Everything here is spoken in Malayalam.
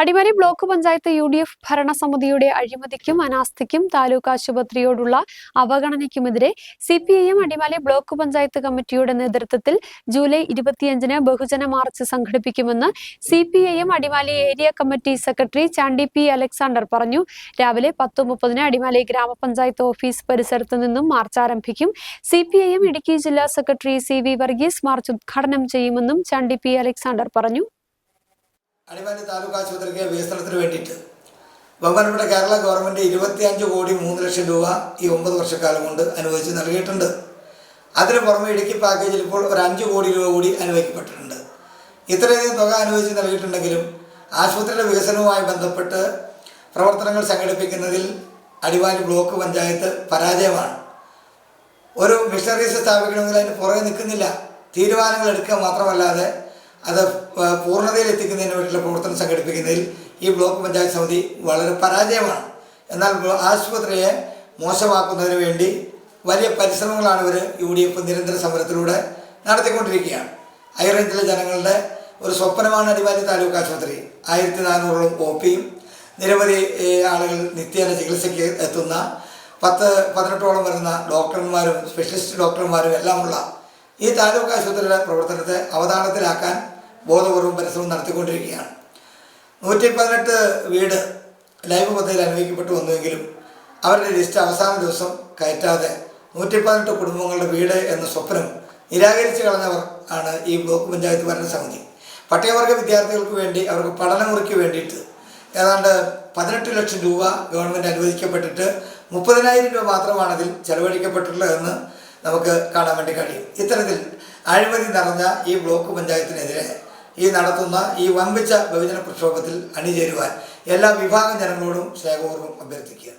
Adimali block panchayat U D F ഭരണസമിതിയുടെ അഴിമതിക്കും അനാസ്ഥയ്ക്കും താലൂക്ക് ആശുപത്രിയോടുള്ള അവഗണനയ്ക്കുമെതിരെ C P I M Adimali block panchayat കമ്മിറ്റിയുടെ നേതൃത്വത്തിൽ ജൂലൈ ഇരുപത്തിയഞ്ചിന് ബഹുജന മാർച്ച് സംഘടിപ്പിക്കുമെന്ന് C P I M Adimali area committee secretary Chandy P Alexander പറഞ്ഞു. രാവിലെ പത്ത് മുപ്പതിന് അടിമാലി ഗ്രാമപഞ്ചായത്ത് ഓഫീസ് പരിസരത്ത് നിന്നും മാർച്ച് ആരംഭിക്കും. C P I M Idukki ജില്ലാ secretary C V Varghese march ഉദ്ഘാടനം ചെയ്യുമെന്നും ചാണ്ടി പി അലക്സാണ്ടർ പറഞ്ഞു. അടിമാലി താലൂക്ക് ആശുപത്രിക്ക് വികസനത്തിന് വേണ്ടിയിട്ട്. ബഹുമാനപ്പെട്ട കേരള ഗവൺമെന്റ് ഇരുപത്തിയഞ്ച് കോടി മൂന്ന് ലക്ഷം രൂപ ഈ ഒമ്പത് വർഷക്കാലം കൊണ്ട് അനുവദിച്ച് നൽകിയിട്ടുണ്ട്. അതിന് പുറമെ ഇടുക്കി പാക്കേജിൽ ഇപ്പോൾ ഒരു അഞ്ച് കോടി രൂപ കൂടി അനുവദിക്കപ്പെട്ടിട്ടുണ്ട്. ഇത്രയധികം തുക അനുവദിച്ച് നൽകിയിട്ടുണ്ടെങ്കിലും ആശുപത്രിയുടെ വികസനവുമായി ബന്ധപ്പെട്ട് പ്രവർത്തനങ്ങൾ സംഘടിപ്പിക്കുന്നതിൽ അടിമാലി ബ്ലോക്ക് പഞ്ചായത്ത് പരാജയമാണ്. ഒരു മിഷണറീസ് സ്ഥാപിക്കണമെങ്കിൽ അതിന് പുറകെ നിൽക്കുന്നില്ല. തീരുമാനങ്ങൾ എടുക്കുക മാത്രമല്ലാതെ അത് പൂർണതയിൽ എത്തിക്കുന്നതിന് വേണ്ടിയുള്ള പ്രവർത്തനം സംഘടിപ്പിക്കുന്നതിൽ ഈ ബ്ലോക്ക് പഞ്ചായത്ത് സമിതി വളരെ പരാജയമാണ്. എന്നാൽ ആശുപത്രിയെ മോശമാക്കുന്നതിന് വേണ്ടി വലിയ പരിശ്രമങ്ങളാണ് ഇവർ യു ഡി എഫ് നിരന്തര സമരത്തിലൂടെ നടത്തിക്കൊണ്ടിരിക്കുകയാണ്. ഹൈറേഞ്ചിലെ ജനങ്ങളുടെ ഒരു സ്വപ്നമാണ് അടിമാലി താലൂക്ക് ആശുപത്രി. ആയിരത്തി നാനൂറോളം ഒ പിയും നിരവധി ആളുകൾ നിത്യേന ചികിത്സയ്ക്ക് എത്തുന്ന പത്ത് പതിനെട്ടോളം വരുന്ന ഡോക്ടർമാരും സ്പെഷ്യലിസ്റ്റ് ഡോക്ടർമാരും എല്ലാമുള്ള ഈ താലൂക്ക് ആശുപത്രിയുടെ പ്രവർത്തനത്തെ അവതാളത്തിലാക്കാൻ ബോധപൂർവം പരിശ്രമം നടത്തിക്കൊണ്ടിരിക്കുകയാണ്. നൂറ്റി പതിനെട്ട് വീട് ലൈവ് പദ്ധതിയിൽ അനുവദിക്കപ്പെട്ടു വന്നുവെങ്കിലും അവരുടെ ലിസ്റ്റ് അവസാന ദിവസം കയറ്റാതെ നൂറ്റി പതിനെട്ട് കുടുംബങ്ങളുടെ വീട് എന്ന സ്വപ്നം നിരാകരിച്ചു കളഞ്ഞവർ ആണ് ഈ ബ്ലോക്ക് പഞ്ചായത്ത് ഭരണസമിതി. പട്ടികവർഗ വിദ്യാർത്ഥികൾക്ക് വേണ്ടി അവർക്ക് പഠനമുറിക്ക് വേണ്ടിയിട്ട് ഏതാണ്ട് പതിനെട്ട് ലക്ഷം രൂപ ഗവൺമെന്റ് അനുവദിക്കപ്പെട്ടിട്ട് മുപ്പതിനായിരം രൂപ മാത്രമാണ് അതിൽ ചെലവഴിക്കപ്പെട്ടിട്ടുള്ളതെന്ന് നമുക്ക് കാണാൻ വേണ്ടി കഴിയും. ഇത്തരത്തിൽ അഴിമതി നിറഞ്ഞ ഈ ബ്ലോക്ക് പഞ്ചായത്തിനെതിരെ ഈ നടത്തുന്ന ഈ വമ്പിച്ച ബഹുജന പ്രക്ഷോഭത്തിൽ അണിചേരുവാൻ എല്ലാ വിഭാഗം ജനങ്ങളോടും സ്നേഹപൂർവം അഭ്യർത്ഥിക്കുക